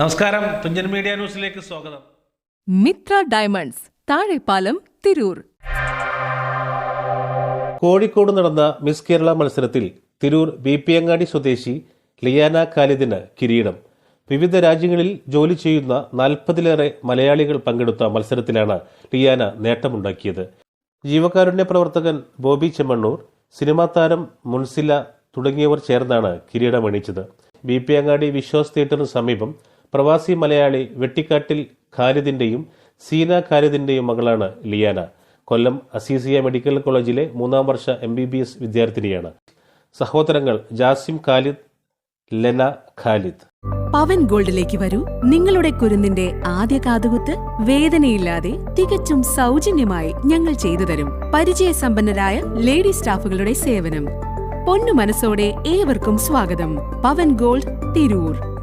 നമസ്കാരം. തുഞ്ചൻ മീഡിയ ന്യൂസിലേക്ക് സ്വാഗതം. മിത്ര ഡയമണ്ട്സ് താഴെപ്പാലം തിരൂർ. കോഴിക്കോട് നടന്ന മിസ് കേരള മത്സരത്തിൽ തിരൂർ ബി പി അങ്ങാടി സ്വദേശി ലിയാന ഖാലിദിന് കിരീടം. വിവിധ രാജ്യങ്ങളിൽ ജോലി ചെയ്യുന്ന നാൽപ്പതിലേറെ മലയാളികൾ പങ്കെടുത്ത മത്സരത്തിലാണ് ലിയാന നേട്ടമുണ്ടാക്കിയത്. ജീവകാരുണ്യ പ്രവർത്തകൻ ബോബി ചെമ്മണ്ണൂർ സിനിമാ താരം മുൻസില തുടങ്ങിയവർ ചേർന്നാണ് കിരീടമണിയിച്ചത് ബി പി അങ്ങാടി വിശ്വാസ് തിയേറ്ററിന് സമീപം പ്രവാസി മലയാളി വെട്ടിക്കാട്ടിൽ ഖാലിദിന്റെയും സീന ഖാലിദിന്റെയും മകളാണ് ലിയാന. കൊല്ലം അസീസിയ മെഡിക്കൽ കോളേജിലെ മൂന്നാം വർഷ എം ബി ബി എസ് വിദ്യാർത്ഥിനിയാണ്. സഹോദരങ്ങൾ ജാസിം ഖാലിദ് ലെന ഖാലിദ്. പവൻ ഗോൾഡിലേക്ക് വരൂ. നിങ്ങളുടെ കുരുന്നിന്റെ ആദ്യ കാതുകുത്ത് വേദനയില്ലാതെ തികച്ചും സൗജന്യമായി ഞങ്ങൾ ചെയ്തു തരും. പരിചയസമ്പന്നരായ ലേഡി സ്റ്റാഫുകളുടെ സേവനം. പൊന്നു മനസ്സോടെ ഏവർക്കും സ്വാഗതം. പവൻ ഗോൾഡ് തിരൂർ.